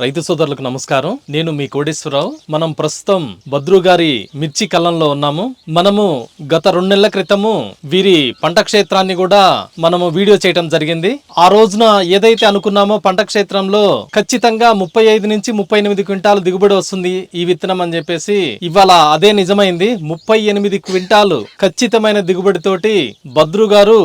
రైతు సోదరులకు నమస్కారం. నేను మీ కోటేశ్వరరావు మనం ప్రస్తుతం భద్రు గారి మిర్చి కళ్ళంలో ఉన్నాము. మనము గత రెండు నెలల క్రితము వీరి పంట క్షేత్రాన్ని కూడా మనము వీడియో చేయటం జరిగింది. ఆ రోజున ఏదైతే అనుకున్నామో పంట క్షేత్రంలో ఖచ్చితంగా ముప్పై ఐదు నుంచి ముప్పై ఎనిమిది క్వింటాలు దిగుబడి వస్తుంది ఈ విత్తనం అని చెప్పేసి ఇవాళ అదే నిజమైంది. ముప్పై ఎనిమిది క్వింటాలు ఖచ్చితమైన దిగుబడి తోటి భద్రు గారు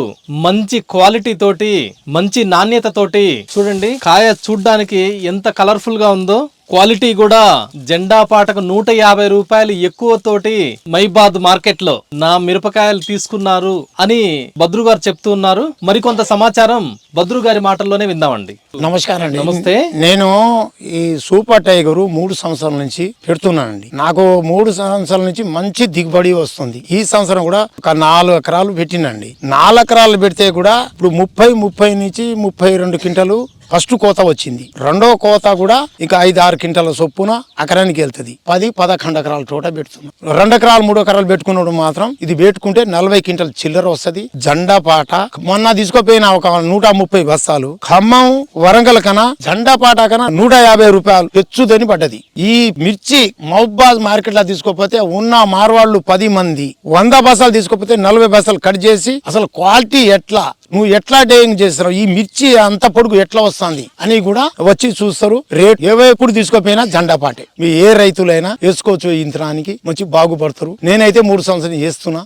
మంచి క్వాలిటీ తోటి మంచి నాణ్యత తోటి చూడండి కాయ చూడ్డానికి ఎంత కలర్ఫుల్ కలర్ఫుల్గా ఉందో క్వాలిటీ కూడా జెండా పాటకు నూట యాభై రూపాయలు ఎక్కువ తోటి మైబాద్ మార్కెట్లో నా మిరపకాయలు తీసుకున్నారు అని భద్రు గారు చెప్తూ ఉన్నారు. మరికొంత సమాచారం భద్రు గారి మాటల్లోనే విందామండి. నమస్కారం అండి. నమస్తే. నేను ఈ సూపర్ టైగర్ మూడు సంవత్సరాల నుంచి పెడుతున్నానండి. నాకు మూడు సంవత్సరాల నుంచి మంచి దిగుబడి వస్తుంది. ఈ సంవత్సరం కూడా ఒక నాలుగు ఎకరాలు పెట్టినండి. నాలుగు ఎకరాలు పెడితే కూడా ఇప్పుడు ముప్పై ముప్పై నుంచి ముప్పై రెండు క్వింటలు ఫస్ట్ కోత వచ్చింది. రెండో కోత కూడా ఇక ఐదు ఆరు క్వింటాల చొప్పున ఎకరానికి వెళ్తుంది. పది పదకొండు ఎకరాల తోట పెడుతున్నాం. రెండు ఎకరాలు మూడు ఎకరాలు పెట్టుకున్నాడు మాత్రం ఇది పెట్టుకుంటే నలభై క్వింటల్ చిల్లర వస్తుంది. జెండా పాట మొన్న తీసుకుపోయిన ఒక నూట ముప్పై బస్తాలు ఖమ్మం వరంగల్ కన్నా జెండా పాట కన్నా నూట యాభై రూపాయలు తెచ్చుదని పడ్డది. ఈ మిర్చి మౌబాజ్ మార్కెట్లో తీసుకోపోతే ఉన్న మార్వాళ్ళు పది మంది. వంద బస్తాలు తీసుకోపోతే నలభై బస్తాలు కట్ చేసి అసలు క్వాలిటీ ఎట్లా? నువ్వు ఎట్లా డేయింగ్ చేస్తున్నావు ఈ మిర్చి అంత పొడుగు ఎట్లా వస్తుంది అని కూడా వచ్చి చూస్తారు. రేట్ ఏవైపుడు తీసుకోపోయినా జెండా పాటే. మీ ఏ రైతులైనా వేసుకోవచ్చు ఈ యంత్రానికి మంచి బాగుపడతారు. నేనైతే మూడు సంవత్సరాలు చేస్తున్నా.